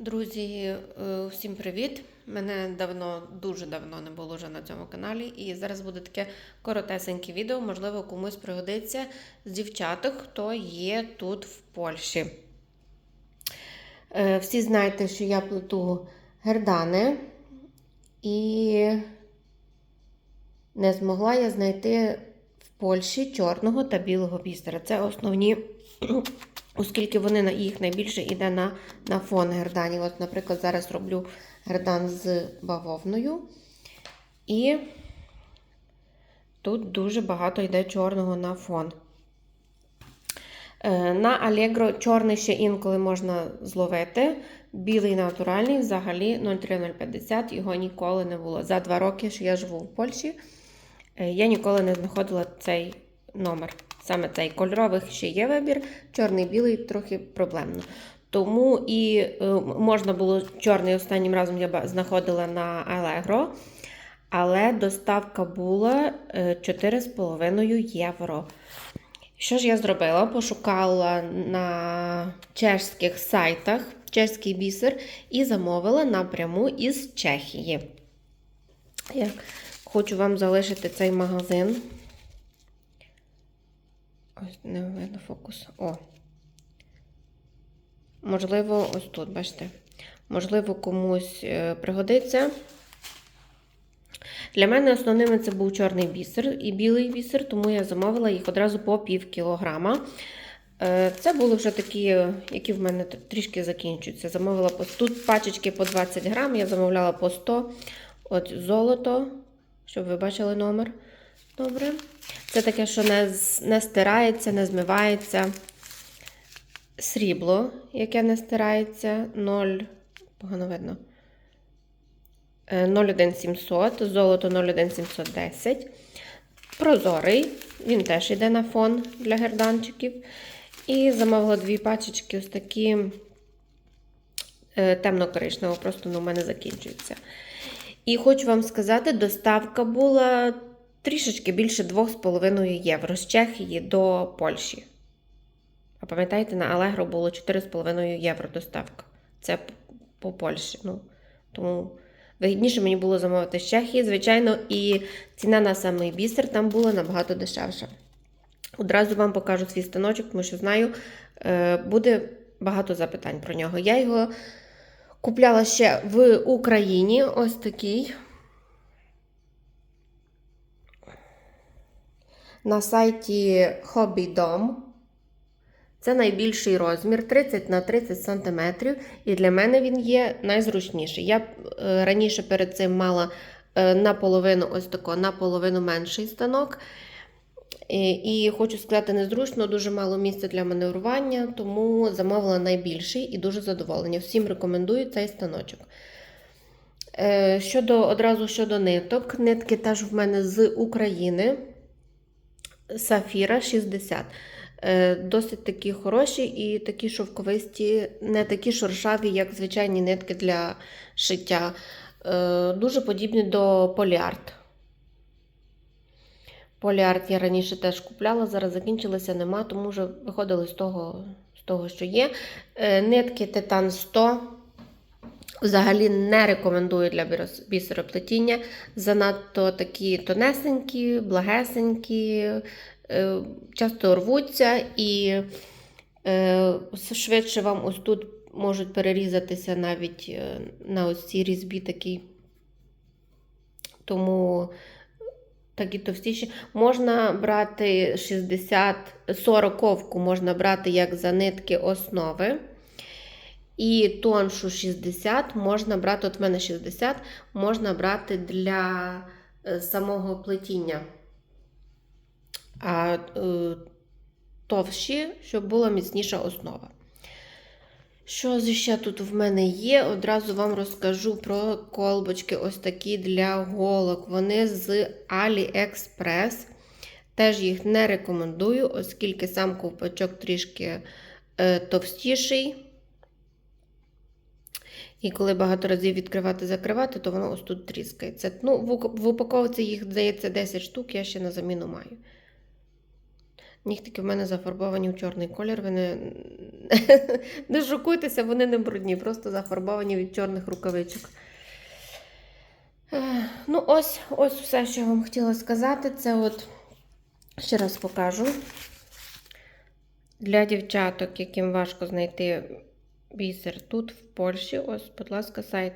Друзі, е, всім привіт! Мене давно, дуже давно не було вже на цьому каналі. І зараз буде таке коротесеньке відео, можливо, комусь пригодиться з дівчаток, хто є тут в Польщі. Е, Всі знаєте, що я плету гердани, і не змогла я знайти в Польщі чорного та білого бісера. Це основні оскільки вони на їх найбільше йде на, на фон герданів. От, наприклад, зараз роблю гердан з бавовною. І тут дуже багато йде чорного на фон. Е, На Allegro чорний ще інколи можна зловити. Білий натуральний, взагалі 03050, його ніколи не було. За два роки, що я живу в Польщі, е, я ніколи не знаходила цей номер. Саме цей кольорових ще є вибір, чорний білий трохи проблемно. Тому і е, можна було чорний останнім разом я знаходила на Allegro, але доставка була е, 4,5 євро. Що ж я зробила? Пошукала на чешських сайтах чеський бісер і замовила напряму із Чехії. Я хочу вам залишити цей магазин. Ось не видно фокус. О. Можливо, ось тут, бачите. Можливо, комусь е, пригодиться. Для мене основними це був чорний бісер і білий бісер, тому я замовила їх одразу по пів кілограма. Е, Це були вже такі, які в мене трішки закінчуються. Замовила по тут пачечки по 20 грам, я замовляла по 100. От золото, щоб ви бачили номер. Добре. Це таке, що не, не стирається, не змивається. Срібло, яке не стирається, 0, погано видно. Е, 01700, золото 01710. Прозорий, він теж йде на фон для герданчиків. І замовила дві пачечки, ось такі е, темно-коричневого, просто ну, у мене закінчується. І хочу вам сказати, доставка була трішечки більше 2,5 євро з Чехії до Польщі. А пам'ятаєте, на Allegro було 4,5 євро доставка. Це по Польщі. Ну, тому вигідніше мені було замовити з Чехії, звичайно, і ціна на самий бісер там була набагато дешевша. Одразу вам покажу свій станочок, тому що знаю, е, буде багато запитань про нього. Я його купляла ще в Україні. Ось такий. На сайті Hobbydom. Це найбільший розмір 30 на 30 см. І для мене він є найзручніший. Я е, раніше перед цим мала е, наполовину ось тако, наполовину менший станок. І, і хочу сказати, незручно, дуже мало місця для маневрування, тому замовила найбільший і дуже задоволення. Всім рекомендую цей станочок. Е, Щодо одразу щодо ниток, нитки теж в мене з України. Сафіра 60. Е, Досить такі хороші і такі шовковисті, не такі шершаві, як звичайні нитки для шиття. Е, Дуже подібні до поліарт. Поліарт я раніше теж купляла, зараз закінчилася, нема, тому вже виходили з того, з того що є. Е, Нитки Титан 100. Взагалі не рекомендую для бісероплетіння. Занадто такі тонесенькі, благесенькі, е, часто рвуться і е, швидше вам ось тут можуть перерізатися навіть е, на ось цій різьбі такій. Тому такі товстіші. Можна брати 60, 40 можна брати як за нитки основи. І тоншу 60 можна брати, от в мене 60, можна брати для е, самого плетіння. А е, товщі, щоб була міцніша основа. Що ще тут в мене є? Одразу вам розкажу про колбочки ось такі для голок. Вони з AliExpress. Теж їх не рекомендую, оскільки сам ковпачок трішки е, товстіший. І коли багато разів відкривати закривати, то воно ось тут тріскається. Ну, в упаковці їх, здається, 10 штук, я ще на заміну маю. Нігтики в мене зафарбовані в чорний колір. Ви не, не шокуйтеся, вони не брудні, просто зафарбовані від чорних рукавичок. Ну, ось, ось все, що я вам хотіла сказати. Це от ще раз покажу. Для дівчаток, яким важко знайти бісер тут, в Польщі, ось, будь ласка, сайт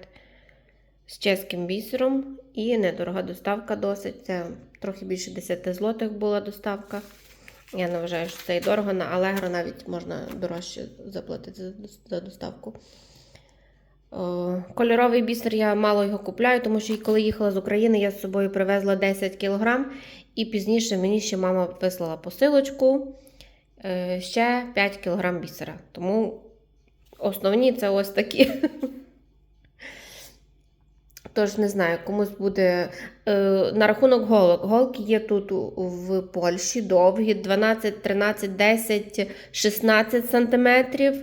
з чеським бісером і недорога доставка досить. Це трохи більше 10 злотих була доставка. Я не вважаю, що це і дорого. На Allegro навіть можна дорожче заплатити за, доставку. Кольоровий бісер я мало його купляю, тому що коли їхала з України, я з собою привезла 10 кг, і пізніше мені ще мама вислала посилочку е, ще 5 кг бісера. Тому основні це ось такі. Тож не знаю, комусь буде. Е, на рахунок голок. Голки є тут в Польщі довгі 12, 13, 10, 16 сантиметрів.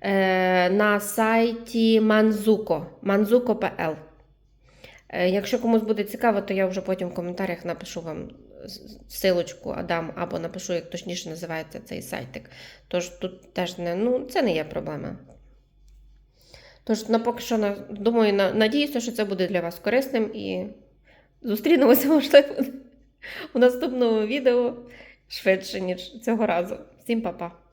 Е, на сайті Manzuko, manzuko.pl. Е, якщо комусь буде цікаво, то я вже потім в коментарях напишу вам силочку Адам або напишу, як точніше називається цей сайтик. Тож тут теж не, ну, це не є проблема. Тож, на поки що, думаю, на, надіюся, що це буде для вас корисним і зустрінемося, можливо, у наступному відео швидше, ніж цього разу. Всім па-па!